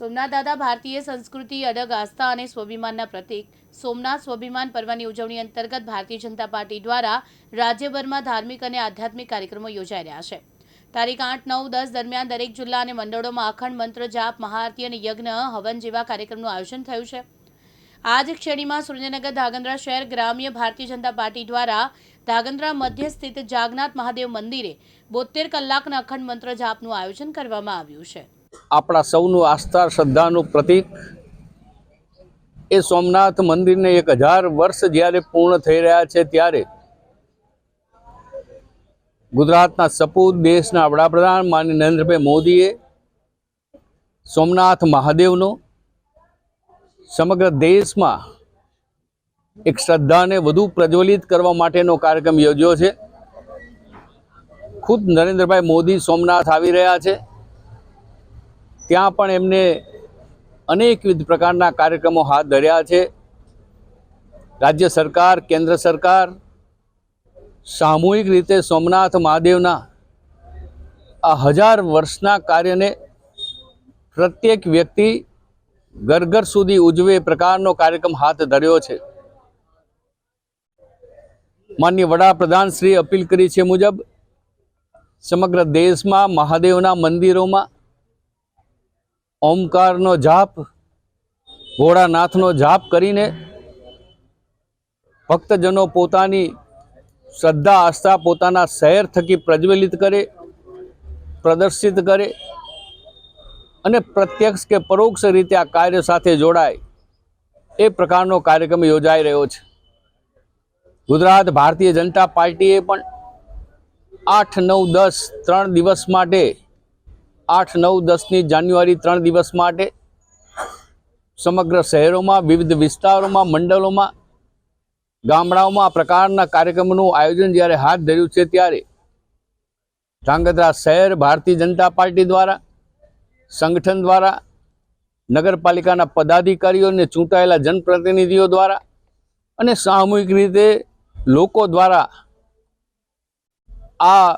સોમનાથ દાદા ભારતીય સંસ્કૃતિ, અડગ આસ્થા અને સ્વાભિમાનના પ્રતીક. સોમનાથ સ્વાભિમાન પર્વની ઉજવણી અંતર્ગત ભારતીય જનતા પાર્ટી દ્વારા રાજ્યભરમાં ધાર્મિક અને આધ્યાત્મિક કાર્યક્રમો યોજાઈ રહ્યા છે. તારીખ આઠ નવ દસ દરમિયાન દરેક જિલ્લા અને મંડળોમાં અખંડ મંત્ર જાપ, મહાઆરતી અને યજ્ઞ, હવન જેવા કાર્યક્રમનું આયોજન થયું છે. આ જ શ્રેણીમાં સુરેન્દ્રનગર ધાગંદ્રા શહેર ગ્રામ્ય ભારતીય જનતા પાર્ટી દ્વારા ધાગંદ્રા મધ્ય સ્થિત જાગનાથ મહાદેવ મંદિરે બોતેર કલાકના અખંડ મંત્ર જાપનું આયોજન કરવામાં આવ્યું છે. આપણા સૌનું આસ્થા, શ્રદ્ધાનું પ્રતીક. એ સોમનાથ મંદિરને એક હજાર વર્ષ જ્યારે પૂર્ણ થઈ રહ્યા છે ત્યારે ગુજરાતના સપૂત દેશના વડાપ્રધાન માનનીય નરેન્દ્રભાઈ મોદીએ સોમનાથ મહાદેવનો સમગ્ર દેશમાં એક શ્રદ્ધાને વધુ પ્રજ્વલિત કરવા માટેનો કાર્યક્રમ યોજ્યો છે. ખુદ નરેન્દ્રભાઈ મોદી સોમનાથ આવી રહ્યા છે. ત્યાં પણ એમને અનેકવિધ પ્રકારના કાર્યક્રમો હાથ ધર્યા છે. રાજ્ય સરકાર, કેન્દ્ર સરકાર, સામૂહિક રીતે સોમનાથ મહાદેવના આ હજાર વર્ષના કાર્યને પ્રત્યેક વ્યક્તિ ઘર ઘર સુધી ઉજવે પ્રકારનો કાર્યક્રમ હાથ ધર્યો છે. માન્ય વડાપ્રધાન શ્રી અપીલ કરી છે મુજબ, સમગ્ર દેશમાં મહાદેવના મંદિરોમાં ઓમકારનો જાપ, ભોળાનાથનો જાપ કરીને ભક્તજનો પોતાની શ્રદ્ધા, આસ્થા પોતાના શહેર થકી પ્રજ્વલિત કરે, પ્રદર્શિત કરે અને પ્રત્યક્ષ કે પરોક્ષ રીતે આ કાર્ય સાથે જોડાય એ પ્રકારનો કાર્યક્રમ યોજાઈ રહ્યો છે. ગુજરાત ભારતીય જનતા પાર્ટીએ પણ આઠ, નવ, દસ, ત્રણ દિવસ માટે આઠ, નવ, દસની જાન્યુઆરી ત્રણ દિવસ માટે સમગ્ર શહેરોમાં, વિવિધ વિસ્તારોમાં, મંડળોમાં, ગામડાઓમાં આ પ્રકારના કાર્યક્રમનું આયોજન જ્યારે હાથ ધર્યું છે ત્યારે ધ્રાંગધ્રા શહેર, ભારતીય જનતા પાર્ટી દ્વારા, સંગઠન દ્વારા, નગરપાલિકાના પદાધિકારીઓ અને ચૂંટાયેલા જનપ્રતિનિધિઓ દ્વારા અને સામૂહિક રીતે લોકો દ્વારા આ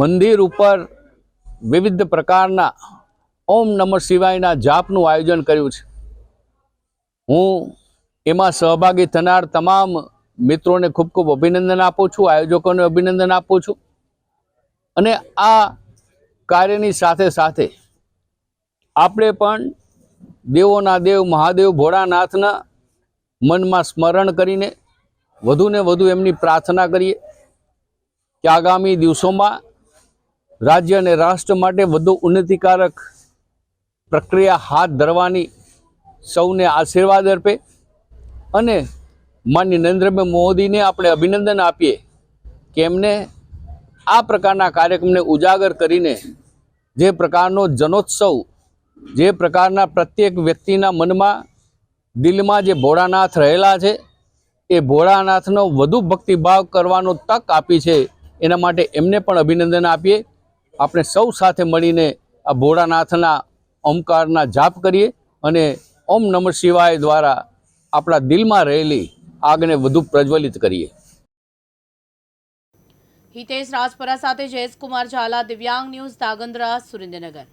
મંદિર ઉપર વિવિધ પ્રકારના ઓમ નમઃ શિવાયના જાપનું આયોજન કર્યું છે. હું એમાં સહભાગી થનાર તમામ મિત્રોને ખૂબ ખૂબ અભિનંદન આપું છું, આયોજકોને અભિનંદન આપું છું. અને આ કાર્યની સાથે સાથે આપણે પણ દેવોના દેવ, મહાદેવ ભોળાનાથના મનમાં સ્મરણ કરીને વધુને વધુ એમની પ્રાર્થના કરીએ કે આગામી દિવસોમાં રાજ્ય અને રાષ્ટ્ર માટે વધુ ઉન્નતિકારક પ્રક્રિયા હાથ ધરવાની સૌને આશીર્વાદ અર્પે અને માન્ય નરેન્દ્રભાઈ મોદીને આપણે અભિનંદન આપીએ કે એમને આ પ્રકારના કાર્યક્રમને ઉજાગર કરીને જે પ્રકારનો જનોત્સવ, જે પ્રકારના પ્રત્યેક વ્યક્તિના મનમાં, દિલમાં જે ભોળાનાથ રહેલા છે, એ ભોળાનાથનો વધુ ભક્તિભાવ કરવાનો તક આપી છે. એના માટે એમને પણ અભિનંદન આપીએ. આપણે સૌ સાથે મળીને આ ભોળાનાથના ઓમકારના જાપ કરીએ અને ઓમ નમઃ શિવાય દ્વારા આપણા દિલમાં રહેલી આગને વધુ પ્રજ્વલિત કરીએ. હિતેશ રાજપરા સાથે જયેશ કુમાર ઝાલા, દિવ્યાંગ ન્યૂઝ ધાગંદ્રા સુરેન્દ્રનગર.